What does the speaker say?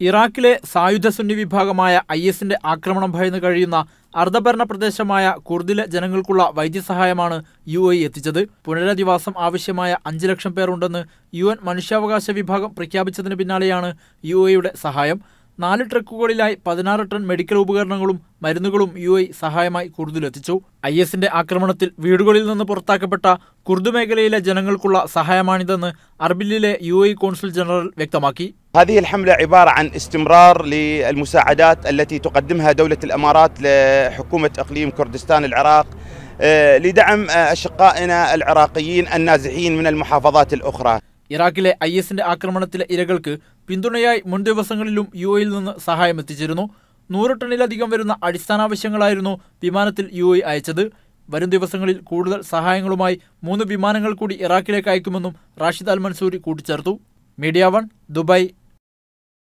ഇറാഖിലെ സായുധ സുന്നി വിഭാഗമായ ഐ എസിന്റെ ആക്രമണം ഭയന്ന് കഴിയുന്ന അർദ്ധഭരണ പ്രദേശമായ കുർദിലെ ജനങ്ങൾക്കുള്ള വൈദ്യസഹായമാണ് യു എ എത്തിച്ചത്. പുനരധിവാസം ആവശ്യമായ അഞ്ച് ലക്ഷം പേർ ഉണ്ടെന്ന് യു എൻ മനുഷ്യാവകാശ വിഭാഗം പ്രഖ്യാപിച്ചതിന് പിന്നാലെയാണ് യു സഹായം. നാല് ട്രക്കുകളിലായി പതിനാറ് ടൺ മെഡിക്കൽ ഉപകരണങ്ങളും മരുന്നുകളും യു ഐ സഹായമായി കുർദിലെത്തിച്ചു ഐ എസിന്റെ ആക്രമണത്തിൽ വീടുകളിൽ നിന്ന് പുറത്താക്കപ്പെട്ട കുർദു മേഖലയിലെ ജനങ്ങൾക്കുള്ള സഹായമാണിതെന്ന് അർബിലിലെ യു ഐ കോൺസുൽ ജനറൽ വ്യക്തമാക്കി هذه الحملة عبارة عن استمرار للمساعدات التي تقدمها دولة الأمارات لحكومة إقليم كردستان العراق آه، لدعم آه، أشقائنا العراقيين النازحين من المحافظات الأخرى ഇറാഖിലെ ഐ എസിന്റെ ആക്രമണത്തിലെ ഇരകൾക്ക് പിന്തുണയായി മുൻ ദിവസങ്ങളിലും യു എയിൽ നിന്ന് സഹായം എത്തിച്ചിരുന്നു. നൂറ് ടണ്ണിലധികം വരുന്ന അടിസ്ഥാനാവശ്യങ്ങളായിരുന്നു വിമാനത്തിൽ യു എ അയച്ചത്. വരും ദിവസങ്ങളിൽ കൂടുതൽ സഹായങ്ങളുമായി മൂന്ന് വിമാനങ്ങൾ കൂടി ഇറാഖിലേക്ക് അയക്കുമെന്നും റാഷിദ് അൽ മൻസൂരി കൂട്ടിച്ചേർത്തു. Media One Dubai